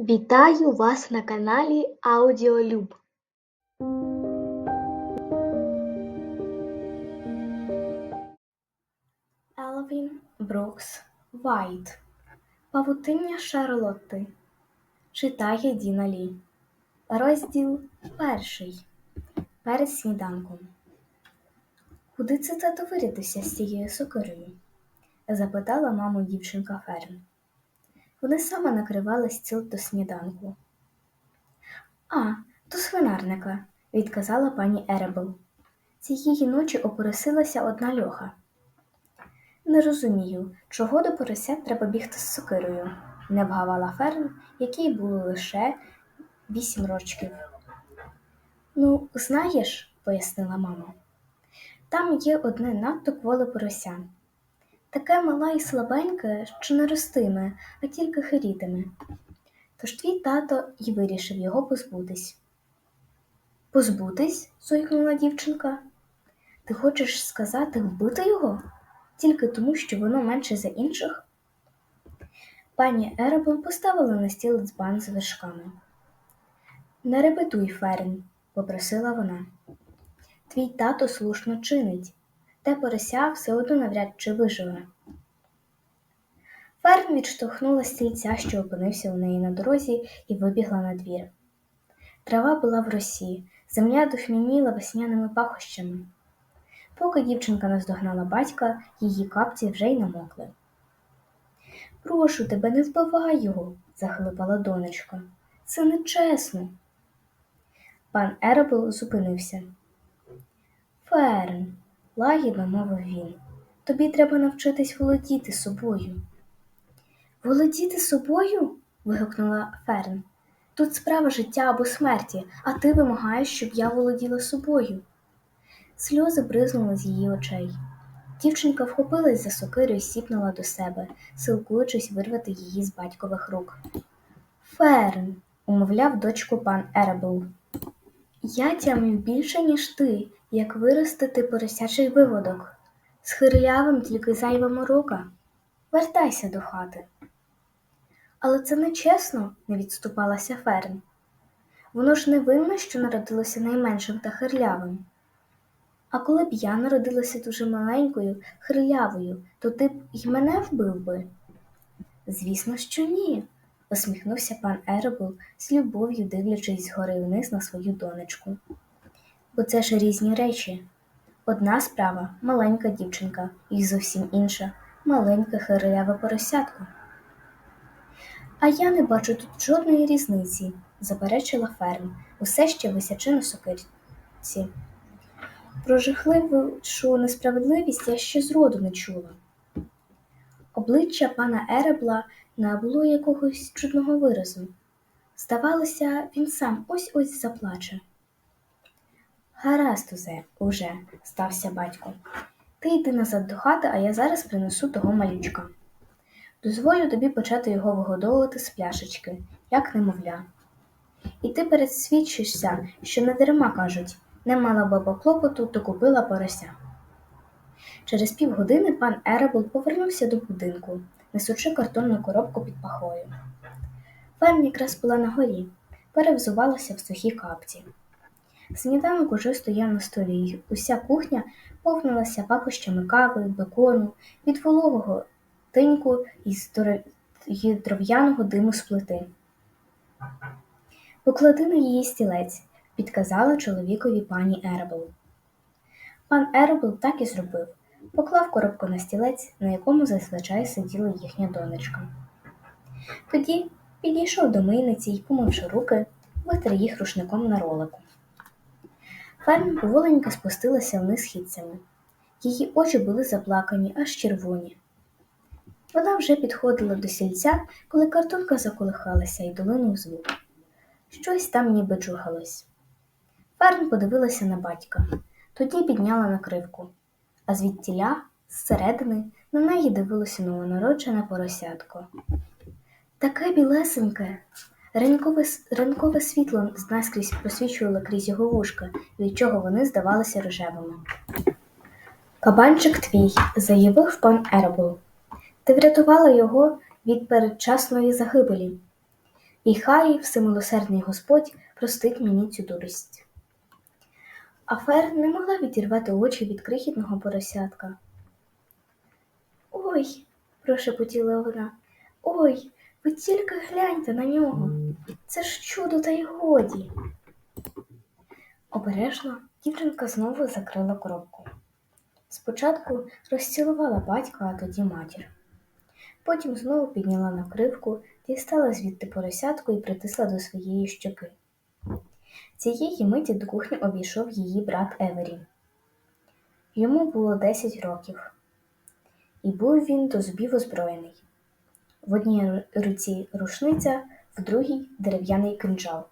Вітаю вас на каналі Аудіолюб. Елвін Брукс Вайт Павутиння Шарлотти Читає Діна Лі Розділ перший Перед сніданком Куди це тато вирядився з цією сокирою? запитала маму дівчинка Ферн. Вони саме накривали стіл до сніданку. А, до свинарника, відказала пані Еребл. Цієї ночі опорисилася одна льоха. Не розумію, чого до поросят треба бігти з сокирою, не вгавала Ферн, якій було лише вісім рочків. Ну, знаєш, пояснила мама, там є одне надто кволе порося. Таке мала і слабеньке, що не ростиме, а тільки хирітиме. Тож твій тато й вирішив його позбутись. Позбутись? зойкнула дівчинка. Ти хочеш сказати вбити його? Тільки тому, що воно менше за інших? Пані Еребл поставила на стіл дзбан з вершками. Не репетуй, Ферн, попросила вона. Твій тато слушно чинить, те порося все одно навряд чи виживе. Ферн відштовхнула стільця, що опинився у неї на дорозі, і вибігла на двір. Трава була в росі, земля духмяніла весняними пахощами. Поки дівчинка наздогнала батька, її капці вже й намокли. Прошу тебе, не вбивай його, захлипала донечка. Це нечесно. Пан Еребл зупинився. Ферн, лагідно мовив він, тобі треба навчитись володіти собою. Володіти собою? вигукнула Ферн. Тут справа життя або смерті, а ти вимагаєш, щоб я володіла собою. Сльози бризнули з її очей. Дівчинка вхопилась за сокиру і сіпнула до себе, силкуючись вирвати її з батькових рук. Ферн, умовляв дочку пан Еребл. Я тямлю більше, ніж ти, як виростити поросячий виводок. З хирлявим тільки зайва морока. Вертайся до хати. Але це не чесно, не відступалася Ферн. Воно ж не винно, що народилося найменшим та хирлявим. А коли б я народилася дуже маленькою, хирлявою, то ти б й мене вбив би? Звісно, що ні, посміхнувся пан Еребл, з любов'ю дивлячись згори вниз на свою донечку. Бо ж різні речі. Одна справа маленька дівчинка, і зовсім інша маленьке хирляве поросятко. А я не бачу тут жодної різниці, заперечила Ферм, усе ще висячи на сокирці. Про жахливішу несправедливість я ще зроду не чула. Обличчя пана Еребла набуло якогось чудного виразу. Здавалося, він сам ось ось заплаче. Гаразд узе, уже, стався батько. Ти йди назад до хати, а я зараз принесу того малючка. Дозволю тобі почати його вигодовувати з пляшечки, як немовля. І ти пересвідчишся, що не дарма кажуть не мала баба клопоту, то купила порося. Через півгодини пан Еребл повернувся до будинку, несучи картонну коробку під пахою. Ферм якраз була на горі, перевзувалася в сухі капці. Сніданок уже стояв на столі, уся кухня повнилася пахощами кави, бекону, від вологого тиньку і дров'яного диму з плити. Поклади на її стілець, підказала чоловікові пані Еребл. Пан Еребл так і зробив, поклав коробку на стілець, на якому зазвичай сиділа їхня донечка. Тоді підійшов до мийниці і, помивши руки, витер їх рушником на ролику. Ферм поволенько спустилася вниз східцями. Її очі були заплакані, аж червоні. Вона вже підходила до сільця, коли картонка заколихалася і долинув звук. Щось там ніби джугалось. Ферн подивилася на батька, тоді підняла накривку, а звідтіля, зсередини, на неї дивилося новонароджене поросятко. Таке білесеньке, ранкове, ранкове світло наскрізь просвічувало крізь його вушка, від чого вони здавалися рожевими. Кабанчик твій, заявив пан Ербул. Ти врятувала його від передчасної загибелі. І хай всемилосердний Господь простить мені цю дурість. А Фер не могла відірвати очі від крихітного поросятка. Ой, прошепотіла вона. Ой, ви тільки гляньте на нього. Це ж чудо та й годі. Обережно дівчинка знову закрила коробку. Спочатку розцілувала батька, а тоді матір. Потім знову підняла накривку, дістала звідти поросятку і притисла до своєї щоки. Цієї миті до кухні обійшов її брат Евері. Йому було 10 років, і був він до зубів озброєний. В одній руці рушниця, в другій дерев'яний кинджал.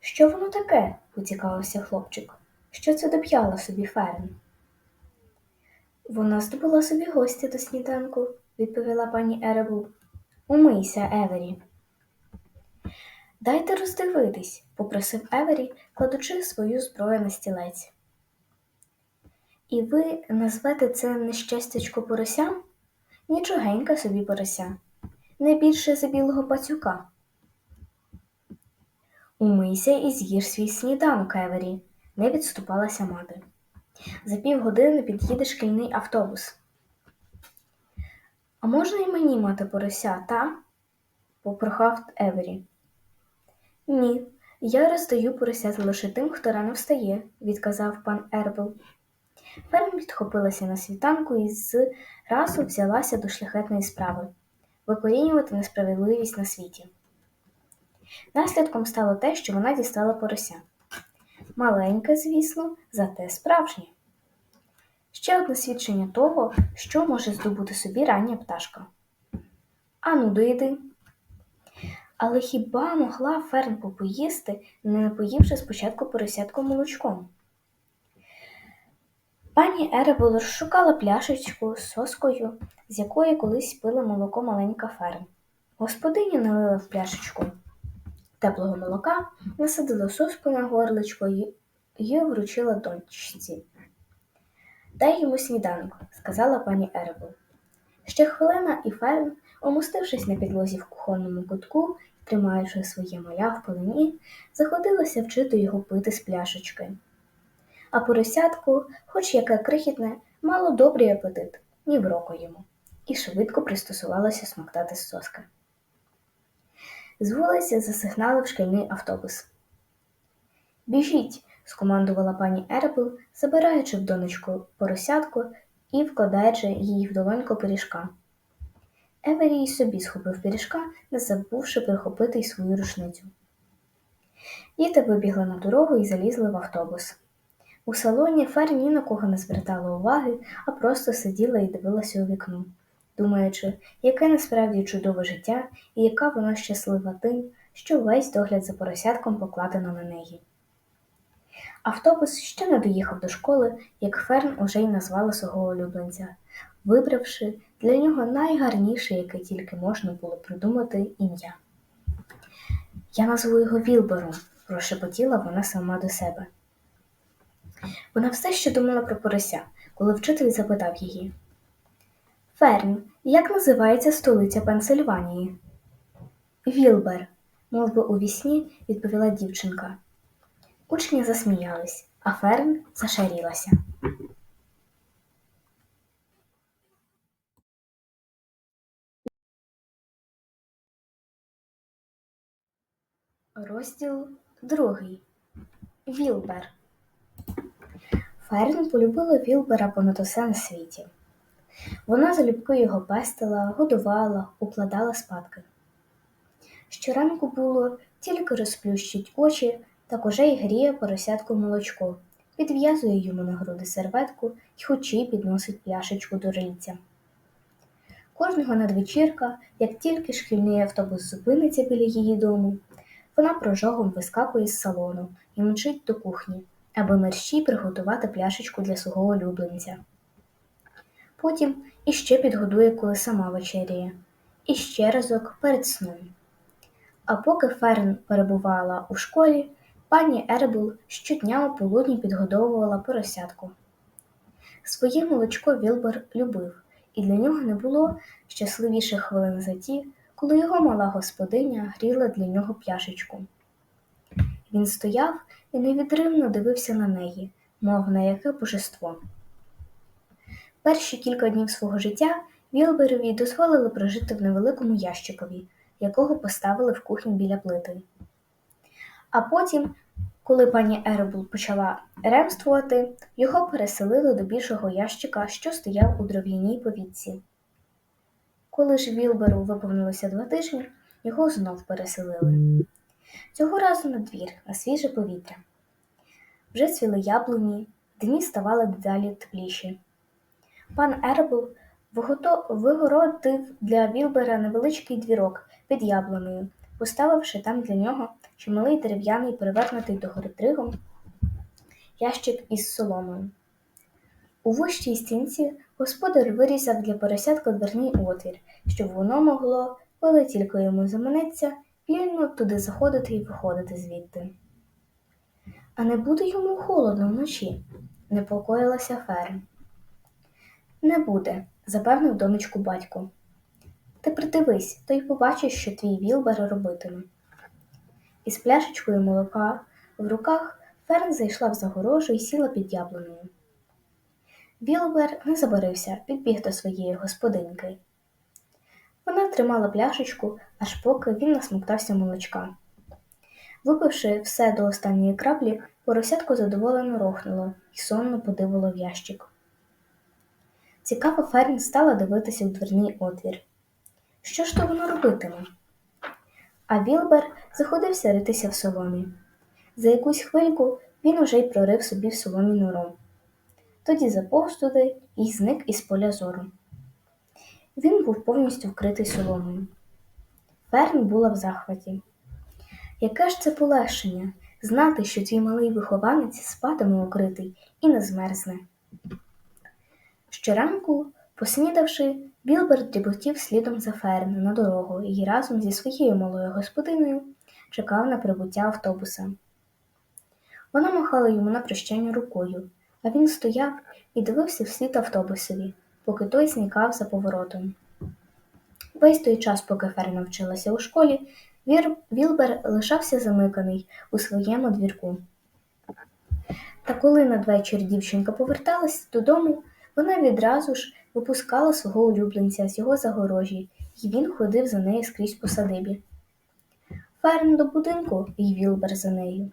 Що воно таке? поцікавився хлопчик. Що це доп'яла собі Ферн? Вона здобула собі гостя до сніданку, відповіла пані Еребл. Умийся, Евері. Дайте роздивитись, попросив Евері, кладучи свою зброю на стілець. І ви назвете це нещастячко поросям? Нічогеньке собі порося, не більше за білого пацюка. Умийся і з'їж свій сніданок, Евері, не відступалася мати. За півгодини під'їде шкільний автобус. А можна й мені мати порося, та? попрохав Евері. Ні, я роздаю поросят лише тим, хто рано встає, відказав пан Ербл. Ферм підхопилася на світанку і разу взялася до шляхетної справи викорінювати несправедливість на світі. Наслідком стало те, що вона дістала порося. Маленьке, звісно, зате справжнє. Ще одне свідчення того, що може здобути собі рання пташка. Ану, доїди. Але хіба могла Ферн попоїсти, не напоївши спочатку поросятку молочком? Пані Еребл розшукала пляшечку з соскою, з якої колись пила молоко маленька Ферн. Господиня налила в пляшечку теплого молока, насадила соску на горличко і вручила доньці. Дай йому сніданок, сказала пані Еребл. Ще хвилина і Ферн, умостившись на підлозі в кухонному кутку тримаючи своє маля в полині, заходилася вчити його пити з пляшечки. А поросятку, хоч яке крихітне, мало добрий апетит, ні в року йому, і швидко пристосувалося смоктати з соски. З вулиці засигналив шкільний автобус. Біжіть, скомандувала пані Ербл, забираючи в донечку поросятку і вкладаючи її в долоньку пиріжка. Евері й собі схопив пиріжка, не забувши прихопити й свою рушницю. Діти вибігли на дорогу і залізли в автобус. У салоні Фер ні на кого не звертала уваги, а просто сиділа і дивилася у вікно, думаючи, яке насправді чудове життя і яка вона щаслива тим, що весь догляд за поросятком покладено на неї. Автобус ще не доїхав до школи, як Ферн уже й назвала свого улюбленця, вибравши для нього найгарніше, яке тільки можна було придумати ім'я. Я назву його Вілбером, прошепотіла вона сама до себе. Вона все ще думала про порося, коли вчитель запитав її. Ферн, як називається столиця Пенсильванії? Вілбер, мов би у вісні, відповіла дівчинка. Учні засміялись, а Ферн зашарілася. Розділ другий. Вілбер. Ферн полюбила Вілбера понад усе на світі. Вона залюбки його пестила, годувала, укладала спадки. Щоранку було, тільки розплющить очі, так уже й гріє поросятку молочко, підв'язує йому на груди серветку й хочі підносить пляшечку до рильця. Кожного надвечірка, як тільки шкільний автобус зупиниться біля її дому, вона прожогом вискакує з салону і мчить до кухні, аби мерщій приготувати пляшечку для свого улюбленця. Потім іще підгодує, коли сама вечеряє, і ще разок перед сном. А поки Ферн перебувала у школі, пані Ербл щодня у полудні підгодовувала поросятку. Своє молочко Вілбер любив, і для нього не було щасливіших хвилин за ті, коли його мала господиня гріла для нього пляшечку. Він стояв і невідривно дивився на неї, мов на яке божество. Перші кілька днів свого життя Вілберові дозволили прожити в невеликому ящикові, якого поставили в кухні біля плити. А потім, коли пані Ербул почала ремствувати, його переселили до більшого ящика, що стояв у дров'яній повітці. Коли ж Вілберу виповнилося два тижні, його знов переселили. Цього разу на двір, на свіже повітря. Вже цвіли яблуні, дні ставали дедалі тепліші. Пан вигото- вигородив для Вілбера невеличкий двірок під яблунею, поставивши там для нього чималий дерев'яний перевернутий догори тригом ящик із соломою. У вущій стінці господар вирізав для поросятка дверний отвір, щоб воно могло, коли тільки йому заманеться, вільно туди заходити і виходити звідти. А не буде йому холодно вночі, непокоїлася Ферн. Не буде, запевнив донечку батько. Ти придивись, то й побачиш, що твій Вілбер робитиме. Із пляшечкою молока в руках Ферн зайшла в загорожу і сіла під яблунею. Вілбер не забарився, підбіг до своєї господинки. Вона тримала пляшечку, аж поки він насмоктався молочка. Випивши все до останньої краплі, поросятко задоволено рохнуло і сонно подивило в ящик. Цікаво Ферн стала дивитися в дверний отвір. Що ж то воно робитиме? А Вілбер заходився ритися в соломі. За якусь хвильку він уже й прорив собі в соломі нору. Тоді заповз туди і зник із поля зору. Він був повністю вкритий соломою. Ферн була в захваті. Яке ж це полегшення знати, що твій малий вихованець спатиме укритий і не змерзне. Щоранку, поснідавши, Білберт дріботів слідом за Ферн на дорогу і разом зі своєю малою господиною чекав на прибуття автобуса. Вона махала йому на прощання рукою, а він стояв і дивився вслід автобусові, поки той зникав за поворотом. Весь той час, поки Ферн навчилася у школі. Вілбер лишався замиканий у своєму двірку. Та коли надвечір дівчинка поверталась додому, вона відразу ж випускала свого улюбленця з його загорожі, і він ходив за нею скрізь по садибі. Ферн до будинку і Вілбер за нею.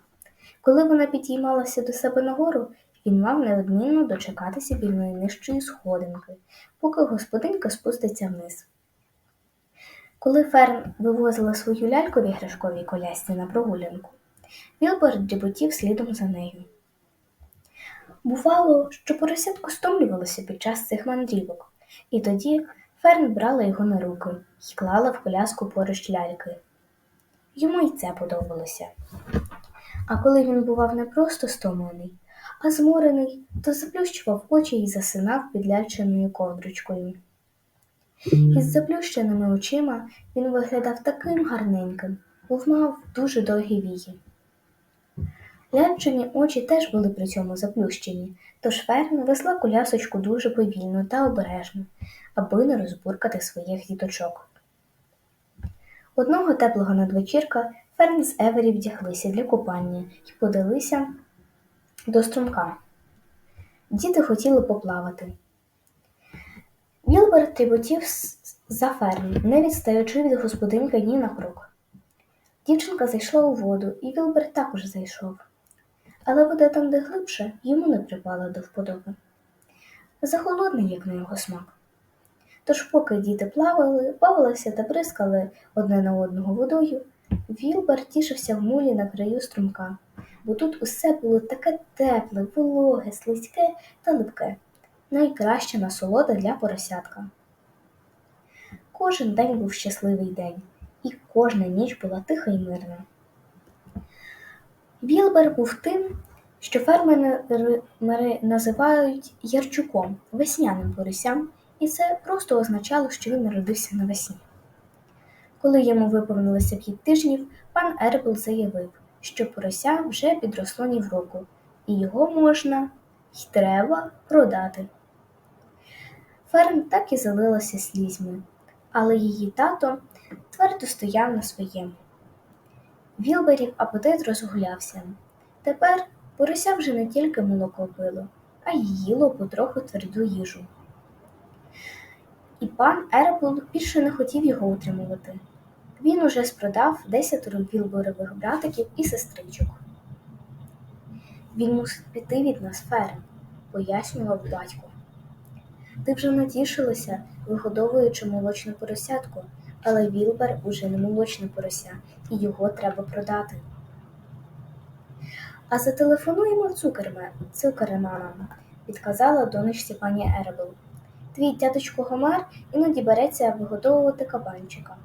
Коли вона підіймалася до себе нагору, він мав неодмінно дочекатися біля найнижчої сходинки, поки господинка спуститься вниз. Коли Ферн вивозила свою ляльку в іграшковій колясці на прогулянку, Вілбер дріботів слідом за нею. Бувало, що поросятко стомлювалося під час цих мандрівок, і тоді Ферн брала його на руки і клала в коляску поруч ляльки. Йому й це подобалося. А коли він бував не просто стомлений, а зморений, то заплющував очі і засинав під ляльчиною ковдручкою. Із заплющеними очима він виглядав таким гарненьким, мов мав дуже довгі вії. Ляльчині очі теж були при цьому заплющені, тож Ферн везла колясочку дуже повільно та обережно, аби не розбуркати своїх діточок. Одного теплого надвечірка Ферн з Евері вдяглися для купання і подалися до струмка. Діти хотіли поплавати. Вілбер тріботів за Ферн, не відстаючи від господинки ні на крок. Дівчинка зайшла у воду, і Вілбер також зайшов. Але вода там, де глибше, йому не припала до вподоби. Захолодний, як на його смак. Тож, поки діти плавали, бавилися та бризкали одне на одного водою, Вілбер тішився в мулі на краю струмка, бо тут усе було таке тепле, вологе, слизьке та липке, найкраща насолода для поросятка. Кожен день був щасливий день, і кожна ніч була тиха й мирна. Вілбер був тим, що фермери називають ярчуком, весняним поросям, і це просто означало, що він народився навесні. Коли йому виповнилося п'ять тижнів, пан Ербл заявив, що порося вже підросло ні в року, і його можна й треба продати. Ферм так і залилася слізьми, але її тато твердо стояв на своєму. Вілберів апетит розгулявся. Тепер порося вже не тільки молоко пило, а й їло потроху тверду їжу. І пан Еребл більше не хотів його утримувати. Він уже спродав десятеро вілборових братиків і сестричок. Він мусить піти від нас, Ферен, пояснював батько. Ти вже натішилася, вигодовуючи молочну поросятку, але Вілбер уже не молочне порося, і його треба продати. А зателефонуємо цукерманам, підказала донечці пані Еребл. Твій дядечко Гомер іноді береться вигодовувати кабанчика.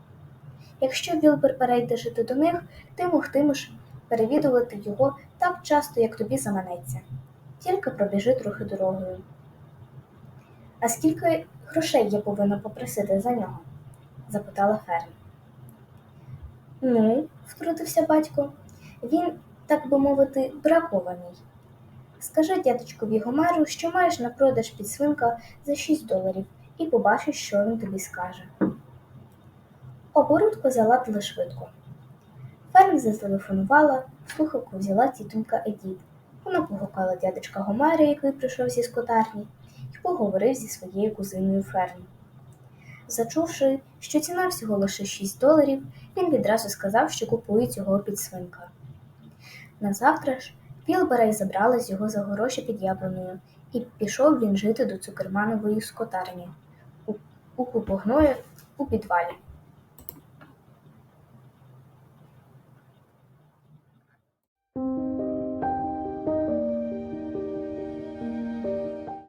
Якщо Вілбер перейде жити до них, ти могтимеш перевідувати його так часто, як тобі заманеться. Тільки пробіжи трохи дорогою. А скільки грошей я повинна попросити за нього? запитала Ферн. Ну, втрутився батько, він, так би мовити, бракований. Скажи дядечкові Гомеру, що маєш на продаж підсвинка за 6 доларів, і побачиш, що він тобі скаже. Оборудку заладили швидко. Ферн зателефонувала, слухавку взяла тітонька Едіт. Вона погукала дядечка Гомера, який прийшов зі скотарні, і поговорив зі своєю кузиною Ферн. Зачувши, що ціна всього лише 6 доларів, він відразу сказав, що купує цього підсвинка. Назавтра ж Вілбера й забрали з його за гроші під яблуною, і пішов він жити до цукерманової скотарні у, у у підвалі.